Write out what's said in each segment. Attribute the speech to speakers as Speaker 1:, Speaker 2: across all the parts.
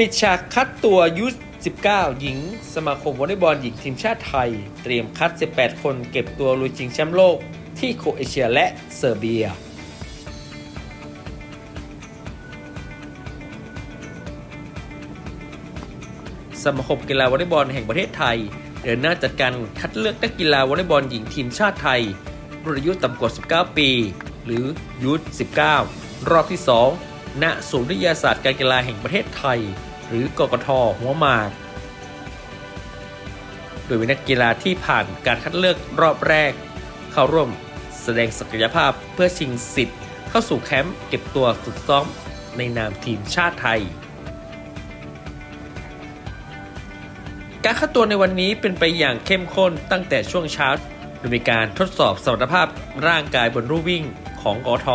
Speaker 1: ปิดฉากคัดตัวยุ19 หญิง สมาคมวอลเลย์บอลหญิงทีมชาติไทย เตรียมคัด 18 คนเก็บตัวลุยชิงแชมป์โลก ที่โครเอเชียและเซอร์เบียสมาคมกีฬาวอลเลย์บอลแห่งประเทศไทย เดินหน้าจัดการคัดเลือกนักกีฬาวอลเลย์บอลหญิงทีมชาติไทยรุ่นอายุต่ำกว่า 19 ปี หรือยุทธ19 รอบที่ 2 ณศูนย์วิทยาศาสตร์การกีฬาแห่งประเทศไทย หรือกกทหัวหมาก โดยมีนักกีฬาที่ผ่านการคัดเลือกรอบแรก เข้าร่วมแสดงศักยภาพเพื่อชิงสิทธิ์ เข้าสู่แคมป์เก็บตัวฝึกซ้อมในนามทีมชาติไทย การคัดตัวในวันนี้เป็นไปอย่างเข้มข้นตั้งแต่ช่วงเช้า โดยมีการทดสอบสมรรถภาพร่างกายบนรูวิ่งของกอท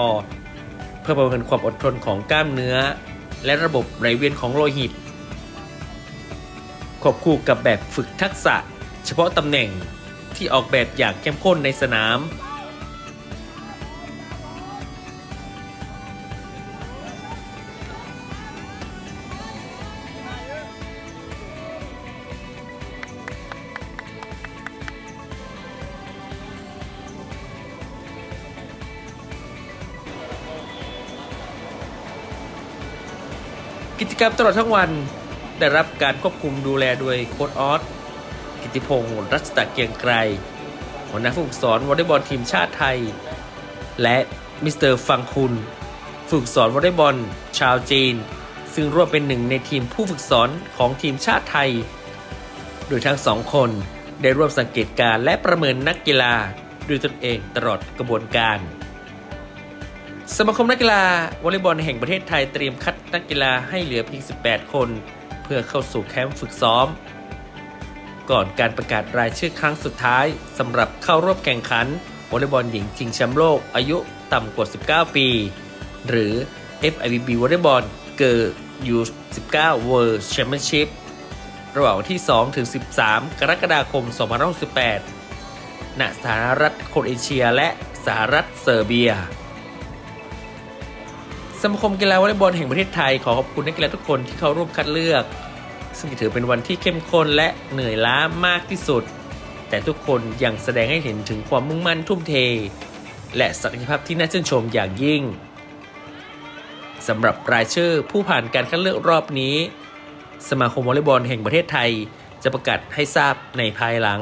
Speaker 1: พื่อประเมินความอดทนของกล้ามเนื้อ และระบบไหลเวียนของโลหิต ควบคู่กับแบบฝึกทักษะ เฉพาะตำแหน่งที่ออกแบบอย่างเข้มข้นในสนาม กิจกรรมตลอดทั้งวันได้รับการควบคุมดูแลโดยโค้ชออสกิติพงศ์รัชตะเกียงไกรหัวหน้าผู้ฝึกสอนวอลเลย์บอลทีมชาติไทย และมิสเตอร์ฟังคุณ ฝึกสอนวอลเลย์บอลชาวจีน ซึ่งร่วมเป็นหนึ่งในทีมผู้ฝึกสอนของทีมชาติไทย โดยทั้งสองคนได้ร่วมสังเกตการและประเมินนักกีฬาด้วยตนเองตลอดกระบวนการ สมาคมนักกีฬาวอลเลย์บอลแห่งประเทศไทยเตรียมคัดนักกีฬาให้เหลือเพียง 18 คน เพื่อเข้าสู่แคมป์ฝึกซ้อม ก่อนการประกาศรายชื่อครั้งสุดท้ายสำหรับเข้าร่วมแข่งขันวอลเลย์บอลหญิงชิงแชมป์โลกอายุต่ำกว่า 19 ปี หรือ FIVB วอลเลย์บอลเกิร์ยู19 World Championship ระหว่างวันที่ 2 ถึง 13 กรกฎาคม 2568ณสหรัฐโครเอเชียและสหรัฐเซอร์เบีย สมาคมกีฬาวอลเลย์บอลแห่งประเทศไทยขอขอบคุณนักกีฬาทุกคนที่เข้าร่วมคัดเลือก ซึ่งถือเป็นวันที่เข้มข้นและเหนื่อยล้ามากที่สุด แต่ทุกคนยังแสดงให้เห็นถึงความมุ่งมั่นทุ่มเท และศักยภาพที่น่าชื่นชมอย่างยิ่งสำหรับรายชื่อผู้ผ่านการคัดเลือกรอบนี้ สมาคมวอลเลย์บอลแห่งประเทศไทยจะประกาศให้ทราบในภายหลัง